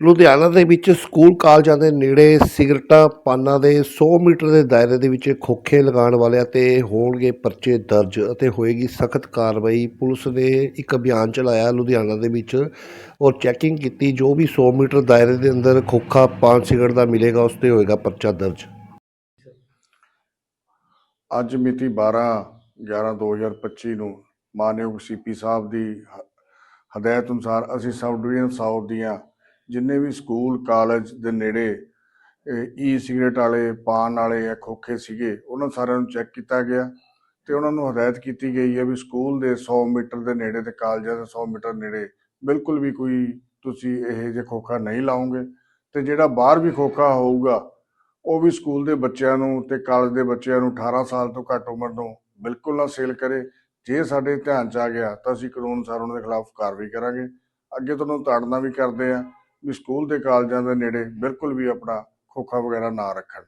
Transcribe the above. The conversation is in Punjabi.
ਲੁਧਿਆਣਾ ਦੇ ਵਿੱਚ ਸਕੂਲ ਕਾਲਜਾਂ ਦੇ ਨੇੜੇ ਸਿਗਰਟਾਂ ਪਾਨਾਂ ਦੇ 100 ਮੀਟਰ ਦੇ ਦਾਇਰੇ ਦੇ ਵਿੱਚ ਖੋਖੇ ਲਗਾਉਣ ਵਾਲਿਆਂ ਤੇ ਹੋਣਗੇ ਪਰਚੇ ਦਰਜ ਅਤੇ ਹੋਏਗੀ ਸਖਤ ਕਾਰਵਾਈ। ਪੁਲਿਸ ਨੇ ਇੱਕ ਅਭਿਆਨ ਚਲਾਇਆ ਲੁਧਿਆਣਾ ਦੇ ਵਿੱਚ। ਔਰ ਚੈਕਿੰਗ ਕੀਤੀ, ਜੋ ਵੀ 100 ਮੀਟਰ ਦਾਇਰੇ ਦੇ ਅੰਦਰ ਖੋਖਾ ਪਾਨ ਸਿਗਰਟ ਦਾ ਮਿਲੇਗਾ, ਉਸ ਤੇ ਹੋਏਗਾ ਪਰਚਾ ਦਰਜ। ਅੱਜ ਮਿਤੀ 12 11 2025 ਨੂੰ ਮਾਨਯੋਗ ਸੀਪੀ ਸਾਹਿਬ ਦੀ ਹਦਾਇਤ ਅਨੁਸਾਰ ਅਸੀਂ ਸਬ ਡਿਵੀਜ਼ਨ ਸਾਊਥ ਦੀਆਂ ਜਿੰਨੇ ਵੀ ਸਕੂਲ, ਕਾਲਜ ਦੇ ਨੇੜੇ ਈ ਸਿਗਰਟ ਵਾਲੇ, ਪਾਨ ਵਾਲੇ ਜਾਂ ਖੋਖੇ ਸੀਗੇ, ਉਹਨਾਂ ਸਾਰਿਆਂ ਨੂੰ ਚੈੱਕ ਕੀਤਾ ਗਿਆ ਤੇ ਉਹਨਾਂ ਨੂੰ ਹਦਾਇਤ ਕੀਤੀ ਗਈ ਹੈ ਵੀ ਸਕੂਲ ਦੇ 100 ਮੀਟਰ ਦੇ ਨੇੜੇ ਤੇ ਕਾਲਜਾਂ ਦੇ 100 ਮੀਟਰ ਨੇੜੇ ਬਿਲਕੁਲ ਵੀ ਕੋਈ ਤੁਸੀਂ ਇਹ ਜੇ ਖੋਖਾ ਨਹੀਂ ਲਾਉਂਗੇ ਤੇ ਜਿਹੜਾ ਬਾਹਰ ਵੀ ਖੋਖਾ ਹੋਊਗਾ, ਉਹ ਵੀ ਸਕੂਲ ਦੇ ਬੱਚਿਆਂ ਨੂੰ ਤੇ ਕਾਲਜ ਦੇ ਬੱਚਿਆਂ ਨੂੰ 18 ਸਾਲ ਤੋਂ ਘੱਟ ਉਮਰ ਨੂੰ ਬਿਲਕੁਲ ਨਾ ਸੇਲ ਕਰੇ। ਜੇ ਸਾਡੇ ਧਿਆਨ ਚ ਆ ਗਿਆ ਤਾਂ ਅਸੀਂ ਕਾਨੂੰਨ ਅਨੁਸਾਰ ਉਹਨਾਂ ਦੇ ਖਿਲਾਫ ਕਾਰਵਾਈ ਕਰਾਂਗੇ। ਅੱਗੇ ਤੁਹਾਨੂੰ ਤਾੜਨਾ ਵੀ ਕਰਦੇ ਆ ਵੀ ਸਕੂਲ ਦੇ ਕਾਲਜਾਂ ਦੇ ਨੇੜੇ ਬਿਲਕੁਲ ਵੀ ਆਪਣਾ ਖੋਖਾ ਵਗੈਰਾ ਨਾ ਰੱਖਣ।